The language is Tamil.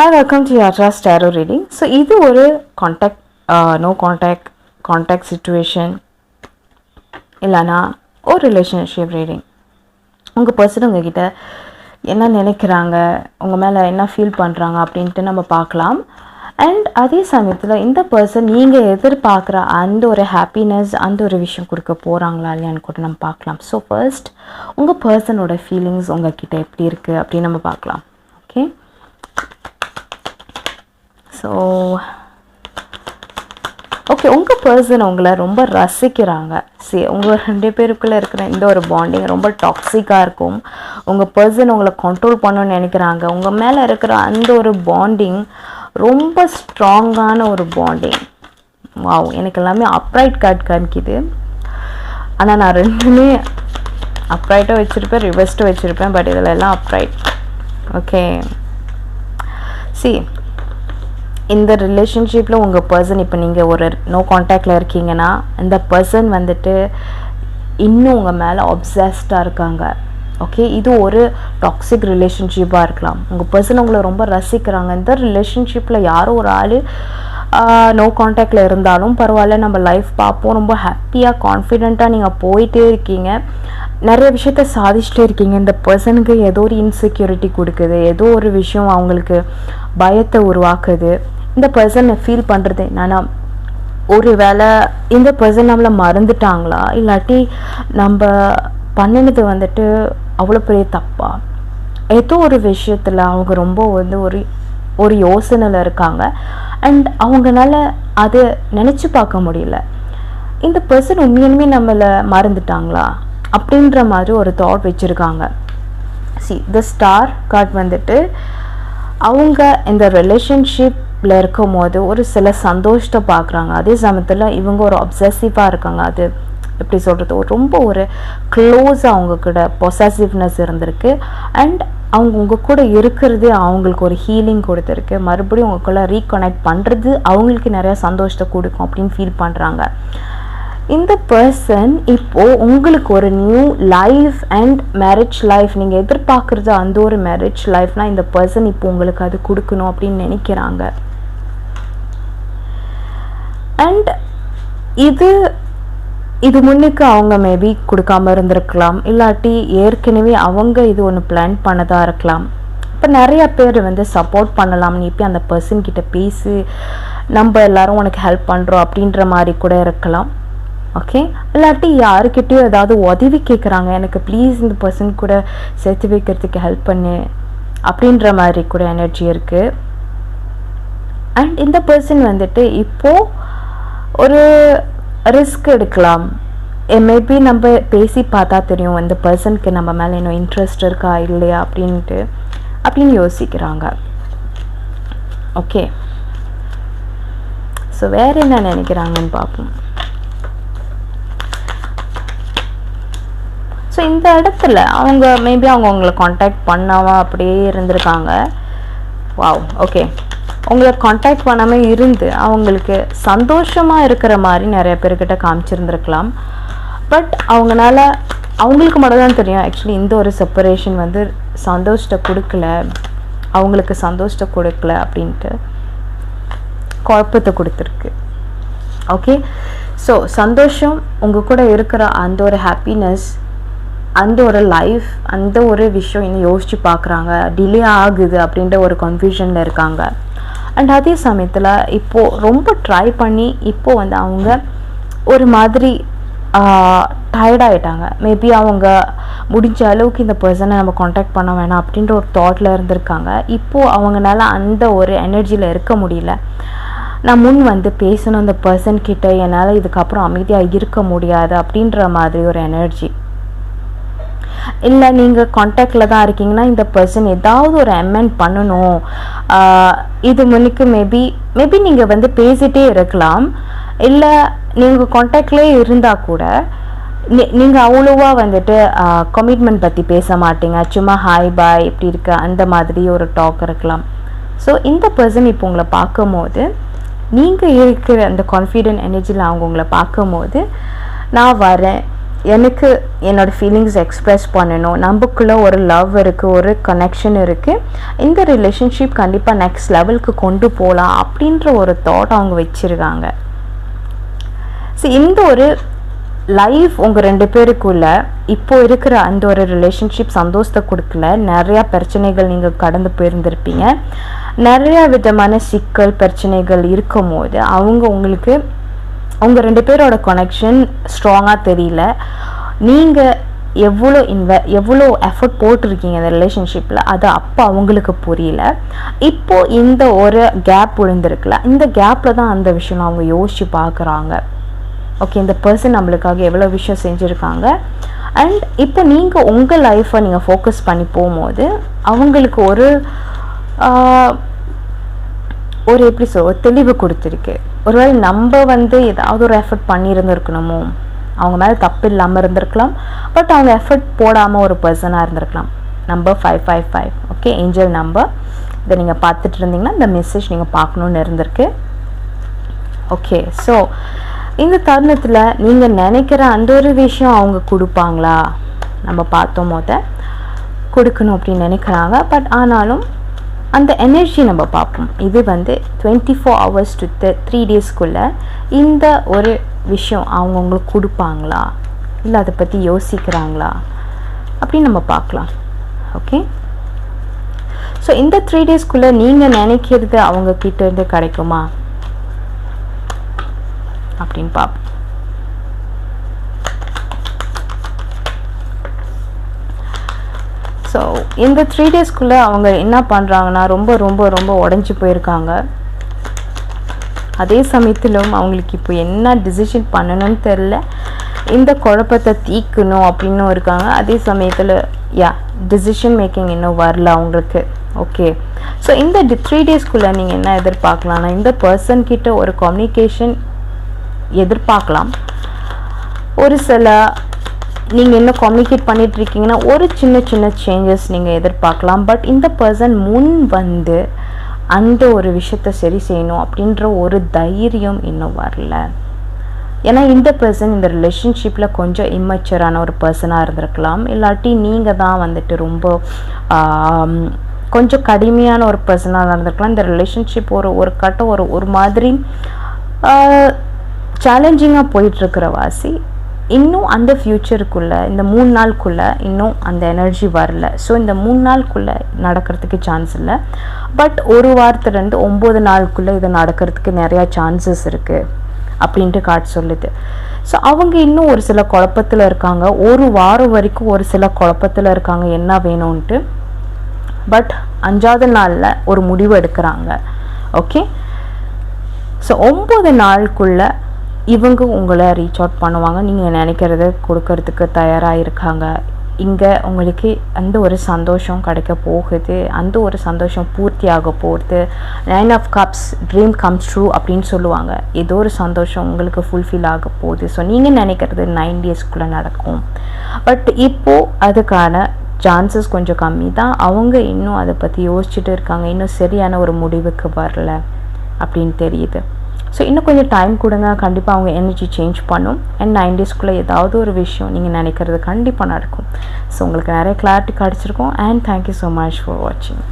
ஹாய் வெல்கம் டு யாட்ரா ஸ்டாரோ ரீடிங் ஸோ இது ஒரு contact no contact contact situation இல்லைனா ஒரு ரிலேஷன்ஷிப் ரீடிங் உங்கள் பர்சன் உங்ககிட்ட என்ன நினைக்கிறாங்க உங்கள் மேலே என்ன ஃபீல் பண்ணுறாங்க அப்படின்ட்டு நம்ம பார்க்கலாம். அண்ட் அதே சமயத்தில் இந்த பர்சன் நீங்கள் எதிர்பார்க்குற அந்த ஒரு ஹாப்பினஸ் அந்த ஒரு விஷயம் கொடுக்க போகிறாங்களா இல்லையான்னு கூட நம்ம பார்க்கலாம். ஸோ ஃபர்ஸ்ட் உங்கள் பர்சனோட ஃபீலிங்ஸ் உங்ககிட்ட எப்படி இருக்குது அப்படின்னு நம்ம பார்க்கலாம். ஓகே ஸோ ஓகே உங்கள் பர்சன் உங்களை ரொம்ப ரசிக்கிறாங்க. சரி உங்கள் ரெண்டு பேருக்குள்ளே இருக்கிற இந்த ஒரு பாண்டிங் ரொம்ப டாக்ஸிக்காக இருக்கும். உங்கள் பர்சன் உங்களை கண்ட்ரோல் பண்ணணும்னு நினைக்கிறாங்க. உங்கள் மேலே இருக்கிற அந்த ஒரு பாண்டிங் ரொம்ப ஸ்ட்ராங்கான ஒரு பாண்டிங் வாவ் எனக்கு எல்லாமே அப்ரைட் கார்டு காமிக்குது ஆனால் நான் ரெண்டுமே அப்ரைட்டும் வச்சுருப்பேன் ரிவர்ஸ்ட்டும் வச்சுருப்பேன் பட் இதில் எல்லாம் அப்ரைட் ஓகே சி இந்த ரிலேஷன்ஷிப்பில் உங்கள் பர்சன் இப்போ நீங்கள் ஒரு நோ காண்டாக்டில் இருக்கீங்கன்னா இந்த பர்சன் வந்துட்டு இன்னும் உங்கள் மேலே ஒப்சஸ்டாக இருக்காங்க. ஓகே இது ஒரு டாக்ஸிக் ரிலேஷன்ஷிப்பாக இருக்கலாம். உங்கள் பர்சன் உங்களை ரொம்ப ரசிக்கிறாங்க. இந்த ரிலேஷன்ஷிப்பில் யாரோ ஒரு ஆள் நோ காண்டாக்டில் இருந்தாலும் பரவாயில்ல நம்ம லைஃப் பார்ப்போம். ரொம்ப ஹாப்பியாக கான்ஃபிடெண்ட்டாக நீங்கள் போயிட்டே இருக்கீங்க. நிறைய விஷயத்த சாதிச்சுட்டே இருக்கீங்க. இந்த பர்சனுக்கு ஏதோ ஒரு இன்செக்யூரிட்டி கொடுக்குது. ஏதோ ஒரு விஷயம் அவங்களுக்கு பயத்தை உருவாக்குது. இந்த பர்சனை ஃபீல் பண்ணுறது என்னன்னா ஒரு வேளை இந்த பர்சன் நம்மளை மறந்துட்டாங்களா? இல்லாட்டி நம்ம பண்ணினது வந்துட்டு அவ்வளோ பெரிய தப்பா? ஏதோ ஒரு விஷயத்தில் அவங்க ரொம்ப வந்து ஒரு ஒரு யோசனையில் இருக்காங்க. அண்ட் அவங்களால அதை நினச்சி பார்க்க முடியல. இந்த பர்சன் உண்மையுமே நம்மளை மறந்துட்டாங்களா? அப்படின்ற மாதிரி ஒரு தாட் வச்சுருக்காங்க. சி த ஸ்டார் கார்ட் வந்துட்டு அவங்க இந்த ரிலேஷன்ஷிப் ரிலேஷன்ஷிப்பில் இருக்கும் போது ஒரு சில சந்தோஷத்தை பார்க்குறாங்க. அதே சமயத்தில் இவங்க ஒரு அப்சசிவாக இருக்காங்க. அது எப்படி சொல்கிறது ஒரு ரொம்ப ஒரு க்ளோஸாக அவங்க கூட பொசசிவ்னஸ் இருந்திருக்கு. அண்ட் அவங்க உங்கள் கூட இருக்கிறதே அவங்களுக்கு ஒரு ஹீலிங் கொடுத்துருக்கு. மறுபடியும் உங்களுக்குள்ள ரீகனெக்ட் பண்ணுறது அவங்களுக்கு நிறையா சந்தோஷத்தை கொடுக்கும் அப்படின்னு ஃபீல் பண்ணுறாங்க இந்த பர்சன் இப்போது உங்களுக்கு ஒரு new life and marriage life நீங்கள் எதிர்பார்க்குறது அந்த ஒரு மேரேஜ் லைஃப்னால் இந்த பர்சன் இப்போ உங்களுக்கு அது கொடுக்கணும் அப்படின்னு நினைக்கிறாங்க. அண்ட் இது இது முன்னுக்கு அவங்க மேபி கொடுக்காம இருந்திருக்கலாம். இல்லாட்டி ஏற்கனவே அவங்க இது ஒன்று பிளான் பண்ணதாக இருக்கலாம். இப்போ நிறைய பேர் வந்து சப்போர்ட் பண்ணலாம்னு இப்போ அந்த பர்சன் கிட்ட பேசி. நம்ம எல்லாரும் உனக்கு ஹெல்ப் பண்ணுறோம் அப்படின்ற மாதிரி கூட இருக்கலாம். ஓகே இல்லாட்டி யாருக்கிட்டேயும் ஏதாவது உதவி கேட்குறாங்க எனக்கு ப்ளீஸ் இந்த பர்சன் கூட சேர்த்து வைக்கிறதுக்கு ஹெல்ப் பண்ணு. அப்படின்ற மாதிரி கூட எனர்ஜி இருக்குது அண்ட் இந்த பர்சன் வந்துட்டு இப்போது ஒரு ரிஸ்க் எடுக்கலாம். மேபி நம்ம பேசி பார்த்தா தெரியும் இந்த பர்சனுக்கு நம்ம மேலே இன்னும் இன்ட்ரெஸ்ட் இருக்கா இல்லையா அப்படின்ட்டு. அப்படின்னு யோசிக்கிறாங்க. ஓகே ஸோ வேறு என்ன நினைக்கிறாங்கன்னு பார்ப்போம். ஸோ இந்த இடத்துல அவங்க மேபி அவங்க உங்களை காண்டாக்ட் பண்ணாமல் அப்படியே இருந்திருக்காங்க. வாவ் ஓகே உங்களை காண்டாக்ட் பண்ணாமல் இருந்து அவங்களுக்கு சந்தோஷமாக இருக்கிற மாதிரி நிறைய பேர்கிட்ட காமிச்சிருந்துருக்கலாம். பட் அவங்களால அவங்களுக்கு மட்டும் தான் தெரியும். ஆக்சுவலி இந்த ஒரு செப்பரேஷன் வந்து சந்தோஷத்தை கொடுக்கல. அவங்களுக்கு சந்தோஷத்தை கொடுக்கல அப்படின்ட்டு குழப்பத்தை கொடுத்துருக்கு. ஓகே ஸோ சந்தோஷம் உங்கள் கூட இருக்கிற அந்த ஒரு ஹாப்பினஸ் அந்த ஒரு லைஃப் அந்த ஒரு விஷயம் இன்னும் யோசித்து பார்க்குறாங்க. டிலே ஆகுது அப்படின்ற ஒரு கன்ஃபியூஷனில் இருக்காங்க. அண்ட் அதே சமயத்தில் இப்போது ரொம்ப ட்ரை பண்ணி இப்போது வந்து அவங்க ஒரு மாதிரி டயர்டாயிட்டாங்க மேபி அவங்க முடிஞ்ச அளவுக்கு இந்த பர்சனை நம்ம காண்டாக்ட் பண்ண வேணாம் அப்படின்ற ஒரு தாட்டில் இருந்திருக்காங்க. இப்போது அவங்களால அந்த ஒரு எனர்ஜியில் இருக்க முடியல. நான் முன் வந்து பேசணும் அந்த பர்சன் கிட்ட என்னால் இதுக்கப்புறம் அமைதியாக இருக்க முடியாது அப்படின்ற மாதிரி ஒரு எனர்ஜி இல்லை நீங்கள் காண்டாக்டில் தான் இருக்கீங்கன்னா இந்த பர்சன் ஏதாவது ஒரு அமெண்ட் பண்ணணும். இது முன்னுக்கு மேபி மேபி நீங்கள் வந்து பேசிகிட்டே இருக்கலாம். இல்லை நீங்கள் காண்டாக்ட்லேயே இருந்தால் கூட நீங்கள் அவ்வளோவா வந்துட்டு கமிட்மெண்ட் பற்றி பேச மாட்டீங்க. சும்மா ஹாய் பாய் இப்படி இருக்க அந்த மாதிரி ஒரு டாக் இருக்கலாம். ஸோ இந்த பர்சன் இப்போ உங்களை பார்க்கும்போது நீங்கள் இருக்கிற அந்த கான்ஃபிடென்ட் எனர்ஜியில் அவங்க உங்களை பார்க்கும்போது நான் வரேன். எனக்கு என்னோட ஃபீலிங்ஸ் எக்ஸ்ப்ரெஸ் பண்ணணும். நமக்குள்ளே ஒரு லவ் இருக்குது ஒரு கனெக்ஷன் இருக்குது இந்த ரிலேஷன்ஷிப் கண்டிப்பாக நெக்ஸ்ட் லெவலுக்கு கொண்டு போகலாம் அப்படின்ற ஒரு தாட் அவங்க வச்சுருக்காங்க. ஸோ இந்த ஒரு லைஃப் உங்கள் ரெண்டு பேருக்குள்ள இப்போ இருக்கிற அந்த ஒரு ரிலேஷன்ஷிப் சந்தோஷத்தை கொடுக்கல. நிறையா பிரச்சனைகள் நீங்கள் கடந்து போயிருந்திருப்பீங்க. நிறையா விதமான சிக்கல் பிரச்சனைகள் இருக்கும் போது அவங்க உங்களுக்கு அவங்க ரெண்டு பேரோட கனெக்ஷன் ஸ்ட்ராங்காக தெரியல. நீங்கள் எவ்வளோ இன்வெ எவ்வளோ எஃபர்ட் போட்டிருக்கீங்க இந்த ரிலேஷன்ஷிப்பில் அது அப்போ அவங்களுக்கு புரியல. இப்போது இந்த ஒரு கேப் விழுந்திருக்குல இந்த கேப்பில் தான் அந்த விஷயம் அவங்க யோசித்து பார்க்குறாங்க ஓகே இந்த பர்சன் நம்மளுக்காக எவ்வளோ விஷயம் செஞ்சுருக்காங்க. அண்ட் இப்போ நீங்கள் உங்கள் லைஃப்பை நீங்கள் ஃபோக்கஸ் பண்ணி போகும்போது அவங்களுக்கு ஒரு ஒரு எப்படி சொல் தெளிவு கொடுத்துருக்கு. ஒருவேளை நம்ம வந்து ஏதாவது ஒரு எஃபர்ட் பண்ணியிருந்துருக்கணுமோ அவங்க மேலே தப்பு இல்லாமல் இருந்திருக்கலாம். பட் அவங்க எஃபர்ட் போடாமல் ஒரு பர்சனாக இருந்திருக்கலாம். Number five five five okay angel number இதை நீங்கள் பார்த்துட்டு இருந்தீங்கன்னா இந்த மெசேஜ் நீங்கள் பார்க்கணுன்னு இருந்திருக்கு. ஓகே ஸோ இந்த தருணத்தில் நீங்கள் நினைக்கிற அந்த ஒரு விஷயம் அவங்க கொடுப்பாங்களா? நம்ம பார்த்தோம் போத கொடுக்கணும் அப்படின்னு நினைக்கிறாங்க. பட் ஆனாலும் அந்த எனர்ஜி நம்ம பார்ப்போம். இது வந்து twenty four hours to three டேஸ்க்குள்ளே இந்த ஒரு விஷயம் அவங்கவுங்களுக்கு கொடுப்பாங்களா? இல்லை அதை பற்றி யோசிக்கிறாங்களா? அப்படின்னு நம்ம பார்க்கலாம். ஓகே ஸோ இந்த த்ரீ டேஸ்க்குள்ளே நீங்கள் நினைக்கிறது அவங்க இருந்து கிடைக்குமா? அப்படின்னு பார்ப்போம் ஸோ இந்த த்ரீ டேஸ்க்குள்ளே அவங்க என்ன பண்ணுறாங்கன்னா ரொம்ப ரொம்ப ரொம்ப உடஞ்சி போயிருக்காங்க. அதே சமயத்திலும் அவங்களுக்கு இப்போ என்ன டிசிஷன் பண்ணணும்னு தெரில இந்த குழப்பத்தை தீக்கணும் அப்படின்னும் இருக்காங்க. அதே சமயத்தில் யா டிசிஷன் மேக்கிங் இன்னும் வரல அவங்களுக்கு. ஓகே ஸோ இந்த த்ரீ டேஸ்க்குள்ளே நீங்கள் என்ன எதிர்பார்க்கலாம்னா இந்த பர்சன் கிட்ட ஒரு கம்யூனிகேஷன் எதிர்பார்க்கலாம். ஒரு சில நீங்கள் இன்னும் கம்யூனிகேட் பண்ணிட்டு இருக்கீங்கன்னா ஒரு சின்ன சின்ன சேஞ்சஸ் நீங்கள் எதிர்பார்க்கலாம். பட் இந்த பர்சன் முன் வந்து அந்த ஒரு விஷயத்த சரி செய்யணும் அப்படின்ற ஒரு தைரியம் இன்னும் வரல. ஏன்னா இந்த பர்சன் இந்த ரிலேஷன்ஷிப்பில் கொஞ்சம் இம்மச்சரான ஒரு பர்சனாக இருந்திருக்கலாம். இல்லாட்டி நீங்கள் தான் வந்துட்டு ரொம்ப கொஞ்சம் கடுமையான ஒரு பர்சனாக இருந்திருக்கலாம். இந்த ரிலேஷன்ஷிப் ஒரு ஒரு கட்டம் ஒரு ஒரு மாதிரி சேலஞ்சிங்காக போயிட்டுருக்கிற வாசி. இன்னும் அந்த ஃப்யூச்சருக்குள்ளே இந்த மூணு நாளுக்குள்ளே இன்னும் அந்த எனர்ஜி வரல. ஸோ இந்த மூணு நாளுக்குள்ளே நடக்கிறதுக்கு சான்ஸ் இல்லை. பட் ஒரு வாரத்துலேருந்து ஒம்பது நாளுக்குள்ளே இது நடக்கிறதுக்கு நிறையா சான்சஸ் இருக்குது அப்படின்ட்டு காட்டு சொல்லுது. ஸோ அவங்க இன்னும் ஒரு சில குழப்பத்தில் இருக்காங்க. ஒரு வாரம் வரைக்கும் ஒரு சில குழப்பத்தில் இருக்காங்க என்ன வேணும்ன்ட்டு. பட் அஞ்சாவது நாளில் ஒரு முடிவு எடுக்கிறாங்க. ஓகே ஸோ ஒம்பது நாளுக்குள்ளே இவங்க உங்களை ரீச் அவுட் பண்ணுவாங்க. நீங்கள் நினைக்கிறத கொடுக்கறதுக்கு தயாராக இருக்காங்க. இங்கே உங்களுக்கு அந்த ஒரு சந்தோஷம் கிடைக்க போகுது. அந்த ஒரு சந்தோஷம் பூர்த்தி ஆக போகுது. Nine of cups dream comes true அப்படின்னு சொல்லுவாங்க. ஏதோ ஒரு சந்தோஷம் உங்களுக்கு ஃபுல்ஃபில் ஆக போகுது. ஸோ நீங்கள் நினைக்கிறது நைன் டேஸ்க்குள்ளே நடக்கும். பட் இப்போது அதுக்கான சான்சஸ் கொஞ்சம் கம்மி தான். அவங்க இன்னும் அதை பற்றி யோசிச்சுட்டு இருக்காங்க. இன்னும் சரியான ஒரு முடிவுக்கு வரல அப்படின்னு தெரியுது. ஸோ இன்னும் கொஞ்சம் டைம் கொடுங்க. கண்டிப்பாக அவங்க எனர்ஜி சேஞ்ச் பண்ணும். அண்ட் நைன் டேஸ்க்குள்ளே ஏதாவது ஒரு விஷயம் நீங்கள் நினைக்கிறது கண்டிப்பாக நடக்கும். ஸோ உங்களுக்கு நிறைய கிளாரிட்டி கிடச்சிருக்கும். And thank you so much for வாட்சிங்